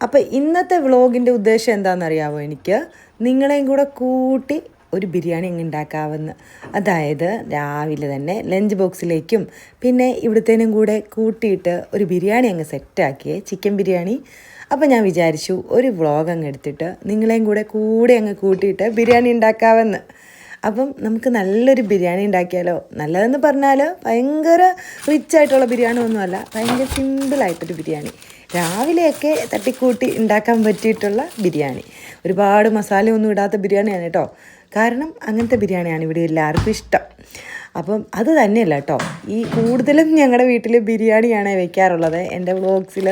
അപ്പോൾ ഇന്നത്തെ വ്ളോഗിന്റെ ഉദ്ദേശം എന്താണെന്നറിയാമോ എനിക്ക്? നിങ്ങളെയും കൂടെ കൂട്ടി ഒരു ബിരിയാണി അങ്ങ് ഉണ്ടാക്കാവുന്ന. അതായത് രാവിലെ തന്നെ ലഞ്ച് ബോക്സിലേക്കും പിന്നെ ഇവിടുത്തേനും കൂടെ കൂട്ടിയിട്ട് ഒരു ബിരിയാണി അങ്ങ് സെറ്റാക്കിയേ ചിക്കൻ ബിരിയാണി. അപ്പോൾ ഞാൻ വിചാരിച്ചു ഒരു വ്ളോഗ് അങ്ങ് എടുത്തിട്ട് നിങ്ങളെയും കൂടെ കൂടെ അങ്ങ് കൂട്ടിയിട്ട് ബിരിയാണി ഉണ്ടാക്കാമെന്ന് അപ്പം നമുക്ക് നല്ലൊരു ബിരിയാണി ഉണ്ടാക്കിയാലോ? നല്ലതെന്ന് പറഞ്ഞാൽ ഭയങ്കര റിച്ച് ആയിട്ടുള്ള ബിരിയാണി ഒന്നുമല്ല ഭയങ്കര സിമ്പിളായിട്ടൊരു ബിരിയാണി. രാവിലെയൊക്കെ തട്ടിക്കൂട്ടി ഉണ്ടാക്കാൻ പറ്റിയിട്ടുള്ള ബിരിയാണി. ഒരുപാട് മസാലയൊന്നും ഇടാത്ത ബിരിയാണിയാണ് കേട്ടോ. കാരണം അങ്ങനത്തെ ബിരിയാണിയാണ് ഇവിടെ എല്ലാവർക്കും ഇഷ്ടം. അപ്പം അത് തന്നെയല്ല കേട്ടോ. ഈ കൂടുതലും ഞങ്ങളുടെ വീട്ടിൽ ബിരിയാണിയാണ് വെക്കാറുള്ളത്. എന്റെ വ്ളോഗ്സിൽ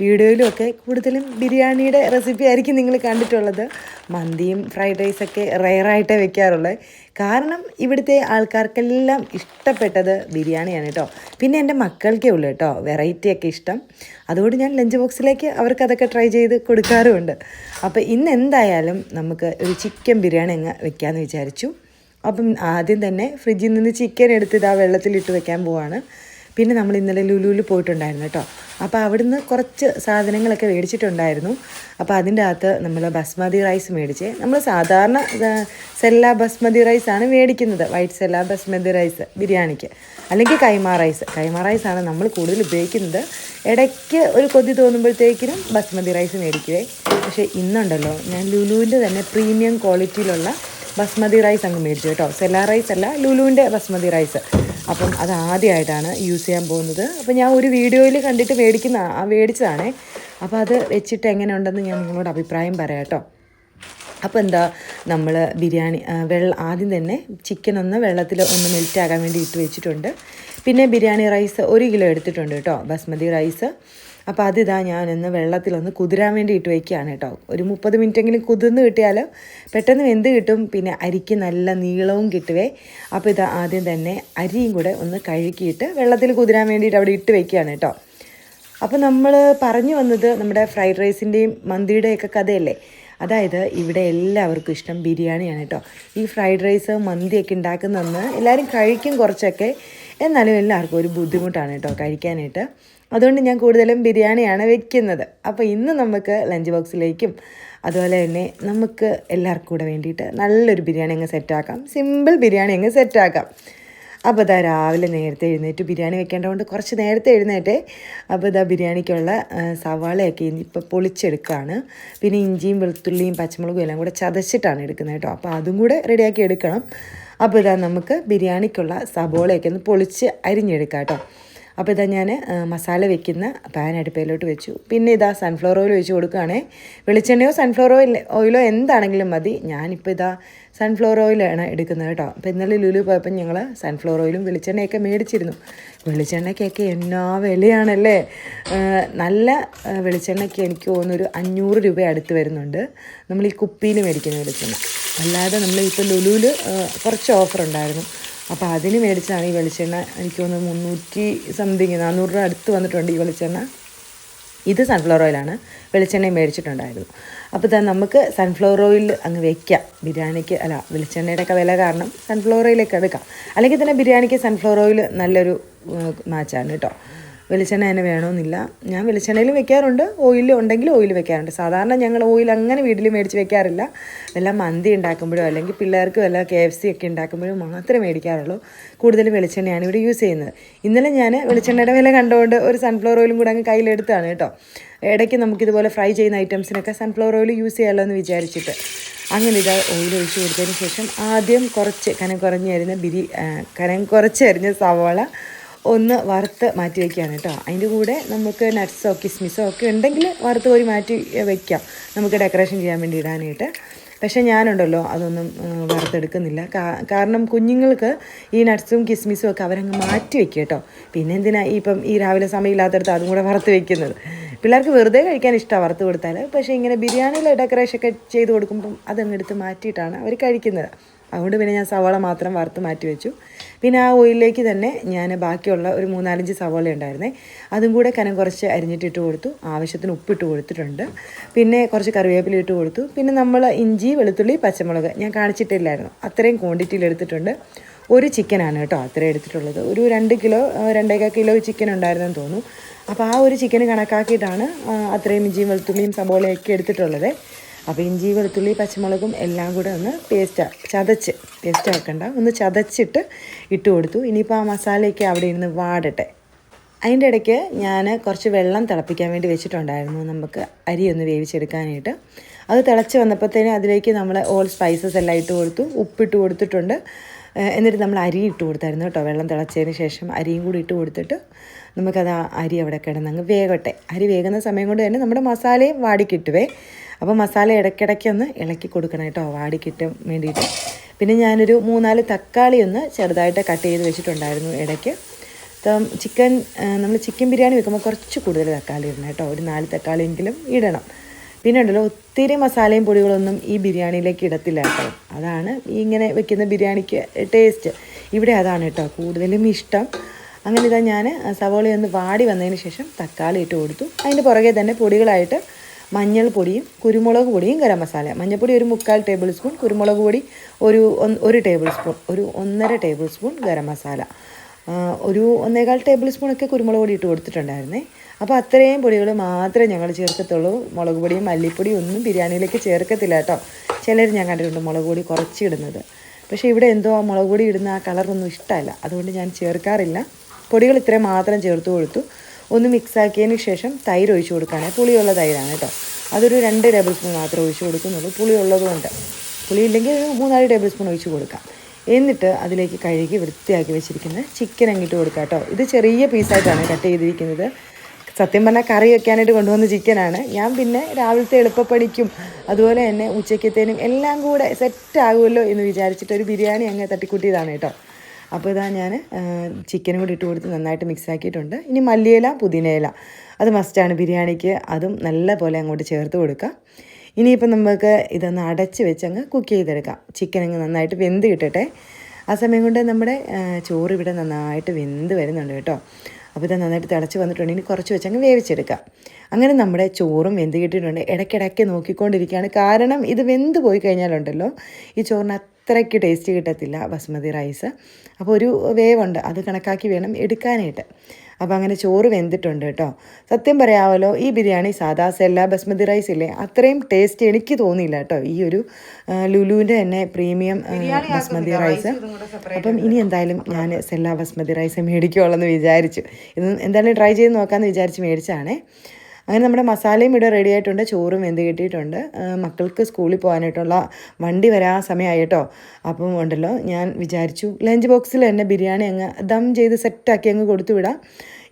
വീഡിയോയിലും ഒക്കെ കൂടുതലും ബിരിയാണിയുടെ റെസിപ്പി ആയിരിക്കും നിങ്ങൾ കണ്ടിട്ടുള്ളത്. മന്തിയും ഫ്രൈഡ് റൈസൊക്കെ റയറായിട്ടേ വെക്കാറുള്ളത് കാരണം ഇവിടുത്തെ ആൾക്കാർക്കെല്ലാം ഇഷ്ടപ്പെട്ടത് ബിരിയാണിയാണ് കേട്ടോ. പിന്നെ എന്റെ മക്കൾക്കേ ഉള്ളൂ കേട്ടോ വെറൈറ്റിയൊക്കെ ഇഷ്ടം. അതുകൊണ്ട് ഞാൻ ലഞ്ച് ബോക്സിലേക്ക് അവർക്ക് അതൊക്കെ ട്രൈ ചെയ്ത് കൊടുക്കാറുമുണ്ട്. അപ്പോൾ ഇന്ന് എന്തായാലും നമുക്ക് ഒരു ചിക്കൻ ബിരിയാണി അങ്ങ് വെക്കാമെന്ന് വിചാരിച്ചു. അപ്പം ആദ്യം തന്നെ ഫ്രിഡ്ജിൽ നിന്ന് ചിക്കൻ എടുത്ത് ഇതാ വെള്ളത്തിലിട്ട് വെക്കാൻ പോവാണ്. പിന്നെ നമ്മൾ ഇന്നലെ ലുലുവിൽ പോയിട്ടുണ്ടായിരുന്നു കേട്ടോ. അപ്പോൾ അവിടുന്ന് കുറച്ച് സാധനങ്ങളൊക്കെ മേടിച്ചിട്ടുണ്ടായിരുന്നു. അപ്പോൾ അതിന്റെ അകത്ത് നമ്മൾ ബസ്മതി റൈസ് മേടിച്ച്. നമ്മൾ സാധാരണ സെല്ല ബസ്മതി റൈസാണ് മേടിക്കുന്നത്. വൈറ്റ് സെല്ല ബസ്മതി റൈസ് ബിരിയാണിക്ക്. അല്ലെങ്കിൽ കൈമാ റൈസ് കൈമാ റൈസാണ് നമ്മൾ കൂടുതൽ ഉപയോഗിക്കുന്നത്. ഇടയ്ക്ക് ഒരു കൊതി തോന്നുമ്പോഴത്തേക്കിനും ബസ്മതി റൈസ് മേടിക്കുവേ. പക്ഷേ ഇന്നുണ്ടല്ലോ ഞാൻ ലുലുവിന്റെ തന്നെ പ്രീമിയം ക്വാളിറ്റിയിലുള്ള ബസ്മതി റൈസ് അങ്ങ് മേടിച്ചു കേട്ടോ. സെല്ലാ റൈസ് അല്ല ലുലുവിന്റെ ബസ്മതി റൈസ്. അപ്പം അത് ആദ്യമായിട്ടാണ് യൂസ് ചെയ്യാൻ പോകുന്നത്. അപ്പോൾ ഞാൻ ഒരു വീഡിയോയിൽ കണ്ടിട്ട് മേടിക്കുന്ന മേടിച്ചതാണേ. അപ്പോൾ അത് വെച്ചിട്ട് എങ്ങനെ ഉണ്ടെന്ന് ഞാൻ നിങ്ങളോട് അഭിപ്രായം പറയാം കേട്ടോ. അപ്പോൾ എന്താ നമ്മൾ ബിരിയാണി വെള്ളം ആദ്യം തന്നെ ചിക്കൻ ഒന്ന് വെള്ളത്തിൽ ഒന്ന് മെൽറ്റ് ആകാൻ വേണ്ടി ഇട്ട് വെച്ചിട്ടുണ്ട്. പിന്നെ ബിരിയാണി റൈസ് ഒരു കിലോ എടുത്തിട്ടുണ്ട് കേട്ടോ ബസ്മതി റൈസ് അപ്പോൾ അതിതാ ഞാനൊന്ന് വെള്ളത്തിലൊന്ന് കുതിരാൻ വേണ്ടി ഇട്ട് വയ്ക്കുകയാണ് കേട്ടോ. ഒരു മുപ്പത് മിനിറ്റെങ്കിലും കുതിർന്ന് കിട്ടിയാൽ പെട്ടെന്ന് വെന്ത് കിട്ടും. പിന്നെ അരിക്ക് നല്ല നീളവും കിട്ടുവേ. അപ്പോൾ ഇത് ആദ്യം തന്നെ അരിയും കൂടെ ഒന്ന് കഴുകിയിട്ട് വെള്ളത്തിൽ കുതിരാൻ വേണ്ടിയിട്ട് അവിടെ ഇട്ട് വയ്ക്കുകയാണ് കേട്ടോ. അപ്പോൾ നമ്മൾ പറഞ്ഞു വന്നത് നമ്മുടെ ഫ്രൈഡ് റൈസിന്റെയും മന്തിയുടെയൊക്കെ കഥയല്ലേ? അതായത് ഇവിടെ എല്ലാവർക്കും ഇഷ്ടം ബിരിയാണിയാണ് കേട്ടോ. ഈ ഫ്രൈഡ് റൈസ് മന്തിയൊക്കെ ഉണ്ടാക്കുന്നതെന്ന് എല്ലാവരും കഴിക്കും കുറച്ചൊക്കെ. എന്നാലും എല്ലാവർക്കും ഒരു ബുദ്ധിമുട്ടാണ് കേട്ടോ കഴിക്കാനായിട്ട്. അതുകൊണ്ട് ഞാൻ കൂടുതലും ബിരിയാണിയാണ് വെക്കുന്നത്. അപ്പോൾ ഇന്ന് നമുക്ക് ലഞ്ച് ബോക്സിലേക്കും അതുപോലെ തന്നെ നമുക്ക് എല്ലാവർക്കും കൂടെ വേണ്ടിയിട്ട് നല്ലൊരു ബിരിയാണി അങ്ങ് സെറ്റാക്കാം സിമ്പിൾ ബിരിയാണി അങ്ങ് സെറ്റാക്കാം അപ്പോൾ ഇതാ രാവിലെ നേരത്തെ എഴുന്നേറ്റ് ബിരിയാണി വെക്കേണ്ടതുകൊണ്ട് കുറച്ച് നേരത്തെ എഴുന്നേറ്റേ. അപ്പോൾ ഇതാ ബിരിയാണിക്കുള്ള സവാളയൊക്കെ ഇപ്പോൾ പൊളിച്ചെടുക്കുകയാണ് പിന്നെ ഇഞ്ചിയും വെളുത്തുള്ളിയും പച്ചമുളകും എല്ലാം കൂടെ ചതച്ചിട്ടാണ് എടുക്കുന്നത് കേട്ടോ. അപ്പോൾ അതും കൂടെ റെഡിയാക്കി എടുക്കണം. അപ്പോൾ ഇതാ നമുക്ക് ബിരിയാണിക്കുള്ള സബോളയൊക്കെ ഒന്ന് പൊളിച്ച് അരിഞ്ഞെടുക്കാം കേട്ടോ. അപ്പോൾ ഇതാ ഞാൻ മസാല വെക്കുന്ന പാൻ അടുപ്പയിലോട്ട് വെച്ചു. പിന്നെ ഇതാ സൺഫ്ലവർ ഓയിൽ വെച്ച് കൊടുക്കുകയാണേ. വെളിച്ചെണ്ണയോ സൺഫ്ലവർ ഓയിൽ ഓയിലോ എന്താണെങ്കിലും മതി. ഞാനിപ്പോൾ ഇതാ സൺഫ്ലവർ ഓയിലാണ് എടുക്കുന്നത് കേട്ടോ. അപ്പോൾ ഇന്നലെ ലുലു പോയപ്പോൾ ഞങ്ങൾ സൺഫ്ലവർ ഓയിലും വെളിച്ചെണ്ണയൊക്കെ മേടിച്ചിരുന്നു. വെളിച്ചെണ്ണയ്ക്കൊക്കെ എന്നാ വിലയാണല്ലേ? നല്ല വെളിച്ചെണ്ണയ്ക്ക് എനിക്ക് തോന്നുന്നു ഒരു അഞ്ഞൂറ് രൂപ അടുത്ത് വരുന്നുണ്ട്. നമ്മൾ ഈ കുപ്പിയിൽ മേടിക്കുന്ന വെളിച്ചെണ്ണ. അല്ലാതെ നമ്മൾ ഇപ്പോൾ ലുലുവിൽ കുറച്ച് ഓഫർ ഉണ്ടായിരുന്നു. അപ്പോൾ അതിന് മേടിച്ചാണ് ഈ വെളിച്ചെണ്ണ. എനിക്ക് തോന്നുന്നു മുന്നൂറ്റി സംതിങ് നാനൂറ് രൂപ അടുത്ത് വന്നിട്ടുണ്ട് ഈ വെളിച്ചെണ്ണ. ഇത് സൺഫ്ലവർ ഓയിലാണ് വെളിച്ചെണ്ണയും മേടിച്ചിട്ടുണ്ടായിരുന്നു. അപ്പോൾ തന്നെ നമുക്ക് സൺഫ്ലവർ ഓയിൽ അങ്ങ് വെക്കാം. ബിരിയാണിക്ക് അല്ല വെളിച്ചെണ്ണയുടെ ഒക്കെ വില കാരണം സൺഫ്ലവർ ഓയിലേക്ക് എടുക്കാം. അല്ലെങ്കിൽ തന്നെ ബിരിയാണിക്ക് സൺഫ്ലവർ ഓയിൽ നല്ലൊരു മാച്ചാണ് കേട്ടോ. വെളിച്ചെണ്ണ തന്നെ വേണമെന്നില്ല ഞാൻ വെളിച്ചെണ്ണയിലും വെക്കാറുണ്ട്. ഓയിൽ ഉണ്ടെങ്കിൽ ഓയിൽ വെക്കാറുണ്ട്. സാധാരണ ഞങ്ങൾ ഓയിൽ അങ്ങനെ വീട്ടിൽ മേടിച്ച് വെക്കാറില്ല. വല്ല മന്തി ഉണ്ടാക്കുമ്പോഴോ അല്ലെങ്കിൽ പിള്ളേർക്ക് വല്ല കെ എഫ് സി ഒക്കെ ഉണ്ടാക്കുമ്പോഴോ മാത്രമേ മേടിക്കാറുള്ളൂ. കൂടുതലും വെളിച്ചെണ്ണയാണ് ഇവിടെ യൂസ് ചെയ്യുന്നത്. ഇന്നലെ ഞാൻ വെളിച്ചെണ്ണയുടെ വില കണ്ടുകൊണ്ട് ഒരു സൺഫ്ലവർ ഓയിലും കൂടെ അങ്ങ് കയ്യിലെടുത്താണ് കേട്ടോ. ഇടയ്ക്ക് നമുക്കിതുപോലെ ഫ്രൈ ചെയ്യുന്ന ഐറ്റംസിനൊക്കെ സൺഫ്ലവർ ഓയിൽ യൂസ് ചെയ്യാമല്ലോ എന്ന് വിചാരിച്ചിട്ട്. അങ്ങനെ ഇത് ഓയിൽ ഒഴിച്ച് കൊടുത്തതിന് ശേഷം ആദ്യം കുറച്ച് കനം കുറഞ്ഞരിഞ്ഞ ബിരി കനം കുറച്ചരിഞ്ഞ സവാള ഒന്ന് വറുത്ത് മാറ്റി വയ്ക്കുകയാണ് കേട്ടോ. അതിന്റെ കൂടെ നമുക്ക് നട്ട്സോ കിസ്മിസോ ഒക്കെ ഉണ്ടെങ്കിൽ വറുത്ത് കോരി മാറ്റി വെക്കാം. നമുക്ക് ഡെക്കറേഷൻ ചെയ്യാൻ വേണ്ടി ഇടാനായിട്ട്. പക്ഷേ ഞാനുണ്ടല്ലോ അതൊന്നും വറുത്തെടുക്കുന്നില്ല. കാരണം കുഞ്ഞുങ്ങൾക്ക് ഈ നട്ട്സും കിസ്മിസും ഒക്കെ അവരങ്ങ് മാറ്റി വെക്കും കേട്ടോ. പിന്നെ എന്തിനാ ഇപ്പം ഈ രാവിലെ സമയമില്ലാത്തടത്ത് അതും കൂടെ വറുത്ത് വെക്കുന്നത്? പിള്ളേർക്ക് വെറുതെ കഴിക്കാൻ ഇഷ്ടമാണ് വറുത്ത് കൊടുത്താൽ പക്ഷേ ഇങ്ങനെ ബിരിയാണിയിൽ ഡെക്കറേഷൻ ഒക്കെ ചെയ്ത് കൊടുക്കുമ്പം അതങ്ങെടുത്ത് മാറ്റിയിട്ടാണ് അവർ കഴിക്കുന്നത്. അതുകൊണ്ട് പിന്നെ ഞാൻ സവാള മാത്രം വറുത്ത് മാറ്റി വെച്ചു. പിന്നെ ആ ഓയിലിലേക്ക് തന്നെ ഞാൻ ബാക്കിയുള്ള ഒരു മൂന്നാലഞ്ച് സവാള ഉണ്ടായിരുന്നേ. അതും കൂടെ കനം കുറച്ച് അരിഞ്ഞിട്ടിട്ട് കൊടുത്തു. ആവശ്യത്തിന് ഉപ്പിട്ട് കൊടുത്തിട്ടുണ്ട്. പിന്നെ കുറച്ച് കറിവേപ്പില ഇട്ട് കൊടുത്തു. പിന്നെ നമ്മൾ ഇഞ്ചി വെളുത്തുള്ളി പച്ചമുളക് ഞാൻ കാണിച്ചിട്ടില്ലായിരുന്നു. അത്രയും ക്വാണ്ടിറ്റിയിൽ എടുത്തിട്ടുണ്ട്. ഒരു ചിക്കനാണ് കേട്ടോ അത്ര എടുത്തിട്ടുള്ളത്. ഒരു രണ്ട് കിലോ ആ, രണ്ടേകാൽ കിലോ ചിക്കൻ ഉണ്ടായിരുന്നെന്ന് തോന്നുന്നു. അപ്പോൾ ആ ഒരു ചിക്കൻ കണക്കാക്കിയിട്ടാണ് അത്രയും ഇഞ്ചിയും വെളുത്തുള്ളിയും സബോളയൊക്കെ എടുത്തിട്ടുള്ളത്. അപ്പോൾ ഇഞ്ചി വെളുത്തുള്ളി പച്ചമുളകും എല്ലാം കൂടെ ഒന്ന് പേസ്റ്റ് ചതച്ച് പേസ്റ്റ് ആക്കണ്ട. ഒന്ന് ചതച്ചിട്ട് ഇട്ട് കൊടുത്തു. ഇനിയിപ്പോൾ ആ മസാലയൊക്കെ അവിടെ ഇരുന്ന് വാടട്ടെ. അതിന്റെ ഇടയ്ക്ക് ഞാൻ കുറച്ച് വെള്ളം തിളപ്പിക്കാൻ വേണ്ടി വെച്ചിട്ടുണ്ടായിരുന്നു. നമുക്ക് അരി ഒന്ന് വേവിച്ചെടുക്കാനായിട്ട്. അത് തിളച്ച് വന്നപ്പോഴത്തേനും അതിലേക്ക് നമ്മൾ ഓൾ സ്പൈസസ് എല്ലാം ഇട്ട് കൊടുത്തു. ഉപ്പിട്ട് കൊടുത്തിട്ടുണ്ട്. എന്നിട്ട് നമ്മൾ അരി ഇട്ട് കൊടുത്തായിരുന്നു കേട്ടോ. വെള്ളം തിളച്ചതിന് ശേഷം അരിയും കൂടി ഇട്ട് കൊടുത്തിട്ട് നമുക്കത് അരി അവിടെ കിടന്നങ്ങ് വേകട്ടെ. അരി വേകുന്ന സമയം കൊണ്ട് തന്നെ നമ്മുടെ മസാലയും വാടിക്കിട്ടുവേ അപ്പോൾ മസാല ഇടയ്ക്കിടയ്ക്ക് ഒന്ന് ഇളക്കി കൊടുക്കണം കേട്ടോ വാടി കിട്ടാൻ വേണ്ടിയിട്ട്. പിന്നെ ഞാനൊരു മൂന്നാൽ തക്കാളി ഒന്ന് ചെറുതായിട്ട് കട്ട് ചെയ്ത് വെച്ചിട്ടുണ്ടായിരുന്നു ഇടയ്ക്ക്. അപ്പം ചിക്കൻ നമ്മൾ ചിക്കൻ ബിരിയാണി വെക്കുമ്പോൾ കുറച്ച് കൂടുതൽ തക്കാളി ഇടണം കേട്ടോ ഒരു നാല് തക്കാളിയെങ്കിലും ഇടണം. പിന്നെ ഉണ്ടല്ലോ ഒത്തിരി മസാലയും പൊടികളൊന്നും ഈ ബിരിയാണിയിലേക്ക് ഇടത്തില്ല കേട്ടോ. അതാണ് ഇങ്ങനെ വെക്കുന്ന ബിരിയാണിക്ക് ടേസ്റ്റ്. ഇവിടെ അതാണ് കേട്ടോ കൂടുതലും ഇഷ്ടം. അങ്ങനെ ഇതാ ഞാൻ സവോളയൊന്ന് വാടി വന്നതിന് ശേഷം തക്കാളി ഇട്ട് കൊടുത്തു. അതിന്റെ പുറകെ തന്നെ പൊടികളായിട്ട് മഞ്ഞൾപ്പൊടിയും കുരുമുളക് പൊടിയും ഗരം മസാല. മഞ്ഞൾപ്പൊടി ഒരു മുക്കാൽ ടേബിൾ സ്പൂൺ കുരുമുളക് പൊടി ഒരു ഒരു ടേബിൾ സ്പൂൺ ഒരു ഒന്നര ടേബിൾ സ്പൂൺ ഗരം മസാല. ഒരു ഒന്നേകാൽ ടേബിൾ സ്പൂണൊക്കെ കുരുമുളക് പൊടി ഇട്ട് കൊടുത്തിട്ടുണ്ടായിരുന്നേ. അപ്പോൾ അത്രയും പൊടികൾ മാത്രമേ ഞങ്ങൾ ചേർക്കത്തുള്ളൂ. മുളക് പൊടിയും മല്ലിപ്പൊടിയും ഒന്നും ബിരിയാണിയിലേക്ക് ചേർക്കത്തില്ല കേട്ടോ. ചിലർ ഞാൻ കണ്ടിട്ടുണ്ട് മുളക് പൊടി കുറച്ച് ഇടുന്നത്. പക്ഷേ ഇവിടെ എന്തോ ആ മുളക് പൊടി ഇടുന്ന ആ കളറൊന്നും ഇഷ്ടമല്ല. അതുകൊണ്ട് ഞാൻ ചേർക്കാറില്ല. പൊടികൾ ഇത്രയും മാത്രം ചേർത്ത് കൊടുത്തു. ഒന്ന് മിക്സ് ആക്കിയതിന് ശേഷം തൈര് ഒഴിച്ച് കൊടുക്കുകയാണ്. പുളിയുള്ള തൈരാണ് കേട്ടോ. അതൊരു രണ്ട് ടേബിൾ സ്പൂൺ മാത്രമേ ഒഴിച്ച് കൊടുക്കുന്നുള്ളൂ. പുളി ഉള്ളതുകൊണ്ട്. പുളി ഇല്ലെങ്കിൽ ഒരു മൂന്നാൽ ടേബിൾ സ്പൂൺ ഒഴിച്ച് കൊടുക്കാം. എന്നിട്ട് അതിലേക്ക് കഴുകി വൃത്തിയാക്കി വെച്ചിരിക്കുന്ന ചിക്കൻ അങ്ങിട്ട് കൊടുക്കാം കേട്ടോ. ഇത് ചെറിയ പീസായിട്ടാണ് കട്ട് ചെയ്തിരിക്കുന്നത്. സത്യം പറഞ്ഞാൽ കറി വെക്കാനായിട്ട് കൊണ്ടുവന്ന ചിക്കനാണ് ഞാൻ പിന്നെ രാവിലത്തെ എളുപ്പപ്പണിക്കും അതുപോലെ തന്നെ ഉച്ചക്കത്തേനും എല്ലാം കൂടെ സെറ്റ് ആകുമല്ലോ എന്ന് വിചാരിച്ചിട്ട് ഒരു ബിരിയാണി അങ്ങ് തട്ടിക്കൂട്ടിയതാണ് കേട്ടോ. അപ്പോൾ ഇതാ ഞാൻ ചിക്കനും കൂടി ഇട്ട് കൊടുത്ത് നന്നായിട്ട് മിക്സ് ആക്കിയിട്ടുണ്ട്. ഇനി മല്ലിയില പുതിനയില. അത് മസ്റ്റാണ് ബിരിയാണിക്ക്. അതും നല്ല പോലെ അങ്ങോട്ട് ചേർത്ത് കൊടുക്കാം. ഇനിയിപ്പം നമുക്ക് ഇതൊന്ന് അടച്ച് വെച്ച് അങ്ങ് കുക്ക് ചെയ്തെടുക്കാം. ചിക്കൻ അങ്ങ് നന്നായിട്ട് വെന്ത് കിട്ടട്ടെ. ആ സമയം കൊണ്ട് നമ്മുടെ ചോറ് ഇവിടെ നന്നായിട്ട് വെന്ത് വരുന്നുണ്ട് കേട്ടോ. അപ്പോൾ ഇത് നന്നായിട്ട് തിളച്ച് വന്നിട്ടുണ്ട്. ഇനി കുറച്ച് വെച്ച് അങ്ങ് വേവിച്ചെടുക്കാം. അങ്ങനെ നമ്മുടെ ചോറും വെന്ത് കിട്ടിയിട്ടുണ്ട്. ഇടയ്ക്കിടയ്ക്ക് നോക്കിക്കൊണ്ടിരിക്കുകയാണ്. കാരണം ഇത് വെന്ത് പോയി കഴിഞ്ഞാലുണ്ടല്ലോ ഈ ചോറിന് അത്രയ്ക്ക് ടേസ്റ്റ് കിട്ടത്തില്ല ബസ്മതി റൈസ്. അപ്പോൾ ഒരു വേവുണ്ട് അത് കണക്കാക്കി വേണം എടുക്കാനായിട്ട്. അപ്പോൾ അങ്ങനെ ചോറ് വെന്തിട്ടുണ്ട് കേട്ടോ. സത്യം പറയാമല്ലോ ഈ ബിരിയാണി സാദാ സെല്ല ബസ്മതി റൈസ് ഇല്ലേ? അത്രയും ടേസ്റ്റ് എനിക്ക് തോന്നിയില്ല കേട്ടോ ഈ ഒരു ലുലുവിന്റെ തന്നെ പ്രീമിയം ബസ്മതി റൈസ് അപ്പം ഇനി എന്തായാലും ഞാൻ സെല്ല ബസ്മതി റൈസ് മേടിക്കുകയുള്ളെന്ന് വിചാരിച്ചു. ഇത് എന്തായാലും ട്രൈ ചെയ്ത് നോക്കാമെന്ന് വിചാരിച്ച് മേടിച്ചാണേ അങ്ങനെ നമ്മുടെ മസാലയും ഇവിടെ റെഡി ആയിട്ടുണ്ട്. ചോറും വെന്ത് കിട്ടിയിട്ടുണ്ട്. മക്കൾക്ക് സ്കൂളിൽ പോകാനായിട്ടുള്ള വണ്ടി വരാൻ സമയമായി കേട്ടോ അപ്പം ഉണ്ടല്ലോ ഞാൻ വിചാരിച്ചു ലഞ്ച് ബോക്സിൽ തന്നെ ബിരിയാണി അങ്ങ് ദം ചെയ്ത് സെറ്റാക്കി അങ്ങ് കൊടുത്തു വിടാം.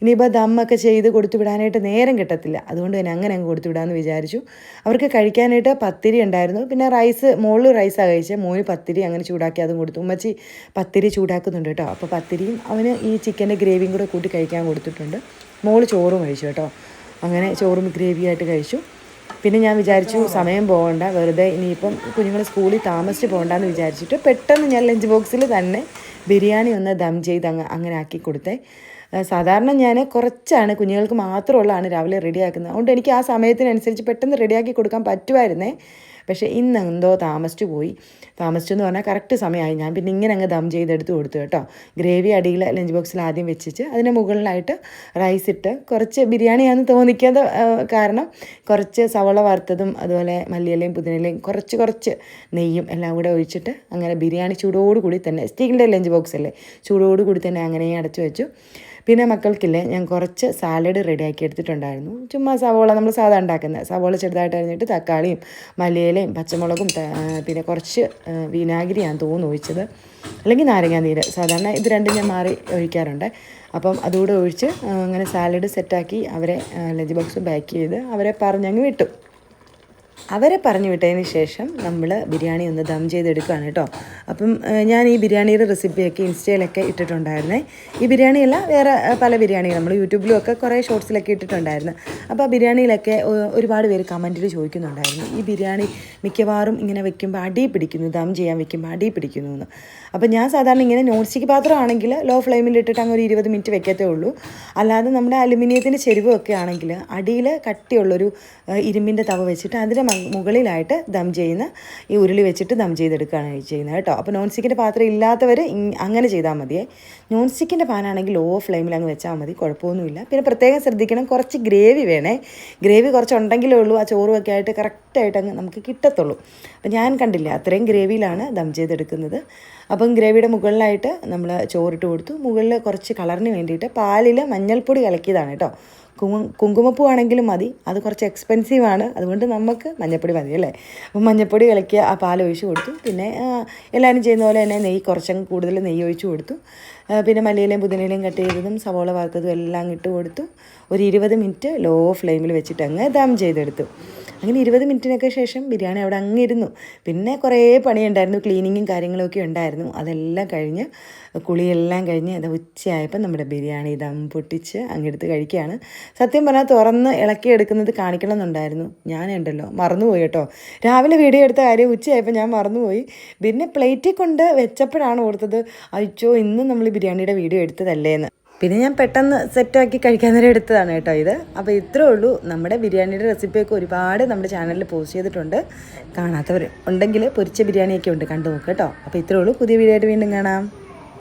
ഇനിയിപ്പോൾ ദമ്മൊക്കെ ചെയ്ത് കൊടുത്തു വിടാനായിട്ട് നേരം കിട്ടത്തില്ല. അതുകൊണ്ട് തന്നെ അങ്ങനെ അങ്ങ് കൊടുത്തു വിടാമെന്ന് വിചാരിച്ചു. അവർക്ക് കഴിക്കാനായിട്ട് പത്തിരി ഉണ്ടായിരുന്നു. പിന്നെ റൈസ് മോൾ റൈസാണ് കഴിച്ചത് മോന് പത്തിരി അങ്ങനെ ചൂടാക്കി അതും കൊടുത്തു. ഉമ്മച്ചി പത്തിരി ചൂടാക്കുന്നുണ്ട് കേട്ടോ. അപ്പോൾ പത്തിരിയും അവന് ഈ ചിക്കന്റെ ഗ്രേവിയും കൂടെ കൂട്ടി കഴിക്കാൻ കൊടുത്തിട്ടുണ്ട്. മോൾ ചോറും കഴിച്ചു കേട്ടോ. അങ്ങനെ ചോറും ഗ്രേവിയായിട്ട് കഴിച്ചു. പിന്നെ ഞാൻ വിചാരിച്ചു സമയം പോകണ്ട വെറുതെ ഇനിയിപ്പം കുഞ്ഞുങ്ങൾ സ്കൂളിൽ താമസിച്ച് പോകണ്ടെന്ന് വിചാരിച്ചിട്ട് പെട്ടെന്ന് ഞാൻ ലഞ്ച് ബോക്സിൽ തന്നെ ബിരിയാണി ഒന്ന് ദം ചെയ്ത് അങ്ങ് അങ്ങനെ ആക്കി കൊടുത്തേ. സാധാരണ ഞാൻ കുറച്ചാണ് കുഞ്ഞുങ്ങൾക്ക് മാത്രമുള്ളതാണ് രാവിലെ റെഡിയാക്കുന്നത് അതുകൊണ്ട് എനിക്ക് ആ സമയത്തിനനുസരിച്ച് പെട്ടെന്ന് റെഡിയാക്കി കൊടുക്കാൻ പറ്റുമായിരുന്നേ. പക്ഷേ ഇന്ന് എന്തോ താമസിച്ചു പോയി. താമസിച്ചു എന്ന് പറഞ്ഞാൽ കറക്റ്റ് സമയമായി. ഞാൻ പിന്നെ ഇങ്ങനെ അങ്ങ് ദം ചെയ്തെടുത്ത് കൊടുത്തു കേട്ടോ. ഗ്രേവി അടിയിൽ ലഞ്ച് ബോക്സിൽ ആദ്യം വെച്ചിട്ട് അതിന് മുകളിലായിട്ട് റൈസ് ഇട്ട് കുറച്ച് ബിരിയാണിയാണെന്ന് തോന്നിക്കാതെ ആ, കാരണം കുറച്ച് സവള വറുത്തതും അതുപോലെ മല്ലിയിലയും പുതിനയിലയും കുറച്ച് കുറച്ച് നെയ്യും എല്ലാം കൂടെ ഒഴിച്ചിട്ട് അങ്ങനെ ബിരിയാണി ചൂടോടുകൂടി തന്നെ സ്റ്റീലിന്റെ ലഞ്ച് ബോക്സ് അല്ലേ? ചൂടോടുകൂടി തന്നെ അങ്ങനെ അടച്ചു വെച്ചു. പിന്നെ മക്കൾക്കില്ലേ ഞാൻ കുറച്ച് സാലഡ് റെഡിയാക്കി എടുത്തിട്ടുണ്ടായിരുന്നു. ചുമ്മാ സവോള നമ്മൾ സാധാ ഉണ്ടാക്കുന്നത് സവോള ചെറുതായിട്ട് അരിഞ്ഞിട്ട് തക്കാളിയും മലയിലയും പച്ചമുളകും പിന്നെ കുറച്ച് വിനാഗിരി വിനാഗിരിയാണ് തോന്നുന്നു ഒഴിച്ചത്. അല്ലെങ്കിൽ നാരങ്ങാ നീര് സാധാരണ ഇത് രണ്ടും ഞാൻ മാറി ഒഴിക്കാറുണ്ട്. അപ്പം അതുകൂടെ ഒഴിച്ച് അങ്ങനെ സാലഡ് സെറ്റാക്കി അവരെ ലഞ്ച് ബോക്സ് പാക്ക് ചെയ്ത് അവരെ പറഞ്ഞങ്ങ് വിട്ടു. അവരെ പറഞ്ഞു വിട്ടതിന് ശേഷം നമ്മൾ ബിരിയാണി ഒന്ന് ദം ചെയ്തെടുക്കുകയാണ് കേട്ടോ. അപ്പം ഞാൻ ഈ ബിരിയാണിയുടെ റെസിപ്പിയൊക്കെ ഇൻസ്റ്റയിലൊക്കെ ഇട്ടിട്ടുണ്ടായിരുന്നേ. ഈ ബിരിയാണിയല്ല വേറെ പല ബിരിയാണികൾ. നമ്മൾ യൂട്യൂബിലും ഒക്കെ കുറേ ഷോർട്സിലൊക്കെ ഇട്ടിട്ടുണ്ടായിരുന്നു. അപ്പോൾ ആ ബിരിയാണിയിലൊക്കെ ഒരുപാട് പേര് കമന്റിൽ ചോദിക്കുന്നുണ്ടായിരുന്നു. ഈ ബിരിയാണി മിക്കവാറും ഇങ്ങനെ വെക്കുമ്പോൾ അടി പിടിക്കുന്നു ദം ചെയ്യാൻ വെക്കുമ്പോൾ അടി പിടിക്കുന്നു എന്ന്. അപ്പോൾ ഞാൻ സാധാരണ ഇങ്ങനെ നോൺ സ്റ്റിക്ക് പാത്രമാണെങ്കിൽ ലോ ഫ്ലെയിമിൽ ഇട്ടിട്ട് അങ്ങ് ഒരു ഇരുപത് മിനിറ്റ് വെക്കത്തേ ഉള്ളൂ. അല്ലാതെ നമ്മുടെ അലുമിനിയത്തിന്റെ ചെരുവൊക്കെ ആണെങ്കിൽ അടിയിൽ കട്ടിയുള്ളൊരു ഇരുമ്പിന്റെ തവ വെച്ചിട്ട് അതിന്റെ മുകളിലായിട്ട് ദം ചെയ്യുന്ന ഈ ഉരുളി വെച്ചിട്ട് ദം ചെയ്തെടുക്കുകയാണ് ചെയ്യുന്നത് കേട്ടോ. അപ്പോൾ നോൺ സ്റ്റിക്കിന്റെ പാത്രം ഇല്ലാത്തവർ അങ്ങനെ ചെയ്താൽ മതിയേ. നോൺ സ്റ്റിക്കിന്റെ പാനാണെങ്കിൽ ലോ ഫ്ലെയിമിൽ അങ്ങ് വെച്ചാൽ മതി കുഴപ്പമൊന്നുമില്ല. പിന്നെ പ്രത്യേകം ശ്രദ്ധിക്കണം കുറച്ച് ഗ്രേവി വേണേ. ഗ്രേവി കുറച്ച് ഉണ്ടെങ്കിലേ ഉള്ളൂ ആ ചോറുമൊക്കെ ആയിട്ട് കറക്റ്റായിട്ട് അങ്ങ് നമുക്ക് കിട്ടത്തുള്ളൂ. അപ്പം ഞാൻ കണ്ടില്ല അത്രയും ഗ്രേവിയിലാണ് ദം ചെയ്തെടുക്കുന്നത്. അപ്പം ഗ്രേവിയുടെ മുകളിലായിട്ട് നമ്മൾ ചോറിട്ട് കൊടുത്തു. മുകളിൽ കുറച്ച് കളറിന് വേണ്ടിയിട്ട് പാലിൽ മഞ്ഞൾപ്പൊടി കലക്കിയതാണ് കേട്ടോ. കുങ്കുമപ്പൂ ആണെങ്കിലും മതി. അത് കുറച്ച് എക്സ്പെൻസീവ് ആണ്. അതുകൊണ്ട് നമുക്ക് മഞ്ഞൾപ്പൊടി മതി അല്ലേ? അപ്പം മഞ്ഞൾപ്പൊടി കലക്കിയ ആ പാൽ ഒഴിച്ച് കൊടുത്തു. പിന്നെ എല്ലാവരും ചെയ്യുന്ന പോലെ തന്നെ നെയ്യ് കുറച്ചങ്ങ് കൂടുതൽ നെയ്യ് ഒഴിച്ച് കൊടുത്തു. പിന്നെ മല്ലിയിലയും പുതിനയിലയും കട്ട് ചെയ്തതും സവോള വറുത്തതും എല്ലാം ഇട്ട് കൊടുത്തു. ഒരു ഇരുപത് മിനിറ്റ് ലോ ഫ്ലെയിമിൽ വെച്ചിട്ട് അങ്ങ് ദം ചെയ്തെടുത്തു. അങ്ങനെ ഇരുപത് മിനിറ്റിനൊക്കെ ശേഷം ബിരിയാണി അവിടെ അങ്ങ് ഇരുന്നു. പിന്നെ കുറേ പണിയുണ്ടായിരുന്നു ക്ലീനിങ്ങും കാര്യങ്ങളൊക്കെ ഉണ്ടായിരുന്നു. അതെല്ലാം കഴിഞ്ഞ് കുളിയെല്ലാം കഴിഞ്ഞ് അത് ഉച്ചയായപ്പോൾ നമ്മുടെ ബിരിയാണി ദം പൊട്ടിച്ച് അങ്ങെടുത്ത് കഴിക്കുകയാണ്. സത്യം പറഞ്ഞാൽ തുറന്ന് ഇളക്കിയെടുക്കുന്നത് കാണിക്കണമെന്നുണ്ടായിരുന്നു. ഞാനുണ്ടല്ലോ മറന്നുപോയി കേട്ടോ. രാവിലെ വീഡിയോ എടുത്ത കാര്യം ഉച്ചയായപ്പോൾ ഞാൻ മറന്നുപോയി. പിന്നെ പ്ലേറ്റിൽ കൊണ്ട് വെച്ചപ്പോഴാണ് ഓർത്തത് അയച്ചോ ഇന്ന് നമ്മൾ ബിരിയാണിയുടെ വീഡിയോ എടുത്തതല്ലേന്ന്. പിന്നെ ഞാൻ പെട്ടെന്ന് സെറ്റാക്കി കഴിക്കാൻ നേരം എടുത്തതാണ് കേട്ടോ ഇത്. അപ്പോൾ ഇത്രേ ഉള്ളൂ. നമ്മുടെ ബിരിയാണിയുടെ റെസിപ്പിയൊക്കെ ഒരുപാട് നമ്മുടെ ചാനലിൽ പോസ്റ്റ് ചെയ്തിട്ടുണ്ട്. കാണാത്തവർ ഉണ്ടെങ്കിൽ പൊരിച്ച ബിരിയാണിയൊക്കെ ഉണ്ട് കണ്ടു നോക്കാം കേട്ടോ. അപ്പോൾ ഇത്രേ ഉള്ളൂ. പുതിയ വീഡിയോ ആയിട്ട് വീണ്ടും കാണാം.